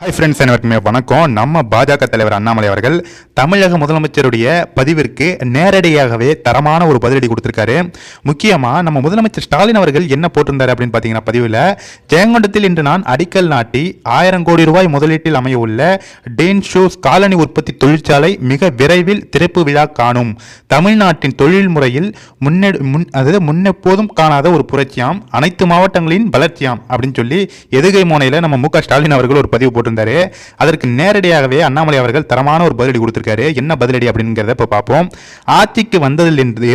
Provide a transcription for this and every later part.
Hi friends அனைவருக்குமே வணக்கம். நம்ம பாஜக தலைவர் அண்ணாமலை அவர்கள் தமிழக முதலமைச்சருடைய பதிவிற்கு நேரடியாகவே தரமான ஒரு பதிலடி கொடுத்துருக்காரு. முக்கியமாக நம்ம முதலமைச்சர் ஸ்டாலின் அவர்கள் என்ன போட்டிருந்தார் அப்படின்னு பார்த்தீங்கன்னா பதிவில் ஜெயங்கொண்டத்தில் இன்று நான் அடிக்கல் நாட்டி ஆயிரம் கோடி ரூபாய் முதலீட்டில் அமைய உள்ள டேன் ஷூஸ் காலனி உற்பத்தி தொழிற்சாலை மிக விரைவில் திறப்பு விழா காணும். தமிழ்நாட்டின் தொழில் முறையில் முன்னெடு முன் அதாவது முன்னெப்போதும் காணாத ஒரு புரட்சியாம் அனைத்து மாவட்டங்களின் வளர்ச்சியாம் அப்படின்னு சொல்லி எதுகை மோனையில் நம்ம மு ஸ்டாலின் அவர்கள் ஒரு பதிவு போட்டிருந்தாரு அதற்கு நேரடியாகவே அண்ணாமலை அவர்கள் தரமான ஒரு பதிலடி கொடுத்திருக்காரு. என்ன பதிலடி அப்படிங்கிறத இப்போ பார்ப்போம். ஆட்சிக்கு வந்ததிலிருந்து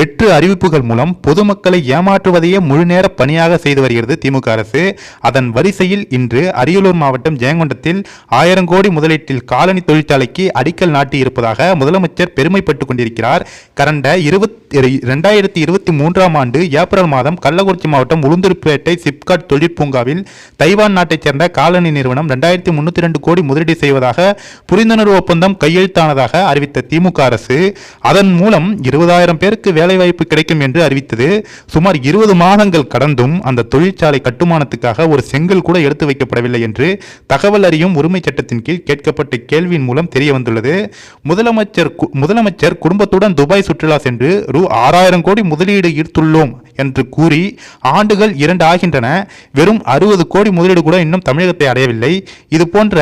வெற்று அறிவிப்புகள் மூலம் பொதுமக்களை ஏமாற்றுவதையே முழுநேர பணியாக செய்து வருகிறது திமுக அரசு. அதன் வரிசையில் இன்று அரியலூர் மாவட்டம் ஜெயங்கொண்டத்தில் ஆயிரம் கோடி முதலீட்டில் காலனி தொழிற்சாலைக்கு அடிக்கல் நாட்டி இருப்பதாக முதலமைச்சர் பெருமைப்பட்டுக் கொண்டிருக்கிறார். கடந்த இருபத்தி ரெண்டாயிரத்தி இருபத்தி மூன்றாம் ஆண்டு ஏப்ரல் மாதம் கள்ளக்குறிச்சி மாவட்டம் உளுந்தூர்பேட்டை சிப்காட் தொழிற்பூங்காவில் தைவான் நாட்டைச் சேர்ந்த காலனி நிறுவனம் ரெண்டாயிரத்தி முன்னூத்தி ரெண்டு கோடி முதலீடு செய்வதாக புரிந்துணர்வு ஒப்பந்தம் கையெழுத்தானதாக அறிவித்த திமுக அரசு அதன் மூலம் இருபதாயிரம் பேருக்கு வேலைவாய்ப்பு கிடைக்கும் என்று அறிவித்தது. சுமார் இருபது மாதங்கள் கடந்தும் அந்த தொழிற்சாலை கட்டுமானத்துக்காக ஒரு செங்கல் கூட எடுத்து வைக்கப்படவில்லை என்று தகவல் அறியும் உரிமை சட்டத்தின் கீழ் கேட்கப்பட்ட கேள்வியின் மூலம் தெரிய வந்துள்ளது முதலமைச்சர் முதலமைச்சர் குடும்பத்துடன் துபாய் சுற்றுலா சென்று ரூ ஆறாயிரம் கோடி முதலீடு ஈர்த்துள்ளோம். என்று கூறி ஆண்டுகள் இரண்டு ஆகின்றன வெறும் அறுபது கோடி முதலீடு கூட இன்னும் தமிழகத்தை அடையவில்லை. இது போன்ற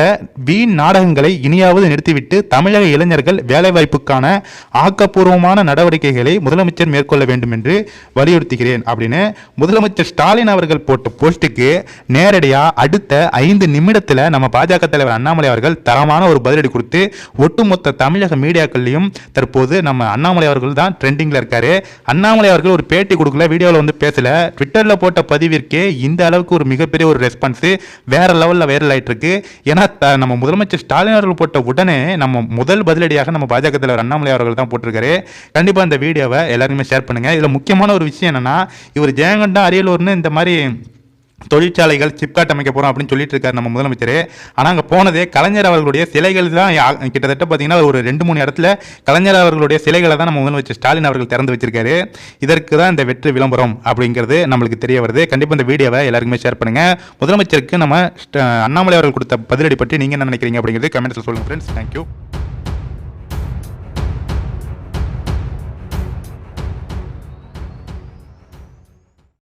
வீண் நாடகங்களை இனியாவது நிறுத்திவிட்டு தமிழக இளைஞர்கள் வேலைவாய்ப்புக்கான ஆக்கப்பூர்வமான நடவடிக்கைகளை முதலமைச்சர் மேற்கொள்ள வேண்டும் என்று வலியுறுத்துகிறேன் அப்படின்னு முதலமைச்சர் ஸ்டாலின் அவர்கள் போட்ட போஸ்ட்டுக்கு நேரடியாக அடுத்த ஐந்து நிமிடத்தில் நம்ம பாஜக தலைவர் அண்ணாமலை அவர்கள் தரமான ஒரு பதிலடி கொடுத்து ஒட்டுமொத்த தமிழக மீடியாக்கள்லையும் தற்போது நம்ம அண்ணாமலை அவர்கள் தான் ட்ரெண்டிங்கில் இருக்காரு. அண்ணாமலை அவர்கள் ஒரு பேட்டி கொடுக்கல வீடியோவில் வந்து பேசல. ட்விட்டரில் போட்ட பதிவிற்கே இந்த அளவுக்கு ஒரு மிகப்பெரிய ஒரு ரெஸ்பான்ஸு வேற லெவலில் வைரல் ஆயிட்டு இருக்கு ஏன்னா நம்ம முதலமைச்சர் ஸ்டாலின் அவர்கள் போட்ட உடனே நம்ம முதல் பதிலடியாக நம்ம பாஜக தலைவர் அண்ணாமலை அவர்கள் தான் போட்டிருக்காரு. கண்டிப்பாக இந்த வீடியோவை எல்லாருமே ஷேர் பண்ணுங்கள் இதில் முக்கியமான ஒரு விஷயம் என்னென்னா இவர் ஜெயங்கண்டா அரியலூர்னு இந்த மாதிரி தொழிற்சாலைகள் சிப்காட் அமைக்க போகிறோம் அப்படின்னு சொல்லிட்டு இருக்காரு நம்ம முதலமைச்சர். ஆனால் அங்கே போனதே கலைஞர் அவர்களுடைய சிலைகள் தான் யா- கிட்டத்தட்ட பார்த்தீங்கன்னா ஒரு ரெண்டு மூணு இடத்துல கலைஞர் அவர்களுடைய சிலைகளை தான் நம்ம முதலமைச்சர் ஸ்டாலின் அவர்கள் திறந்து வச்சிருக்காரு. இதற்கு தான் இந்த வெற்றி விளம்பரம் அப்படிங்கிறது நம்மளுக்கு தெரிய வருது. கண்டிப்பாக இந்த வீடியோவை எல்லாருக்குமே ஷேர் பண்ணுங்கள் முதலமைச்சருக்கு நம்ம ஸ்ட- அண்ணாமலை அவர்கள் கொடுத்த பதிலடி பற்றி நீங்கள் என்ன நினைக்கிறீங்க அப்படிங்கிறது கமெண்ட்ஸில் சொல்லுங்கள் ஃப்ரெண்ட்ஸ் தேங்க்யூ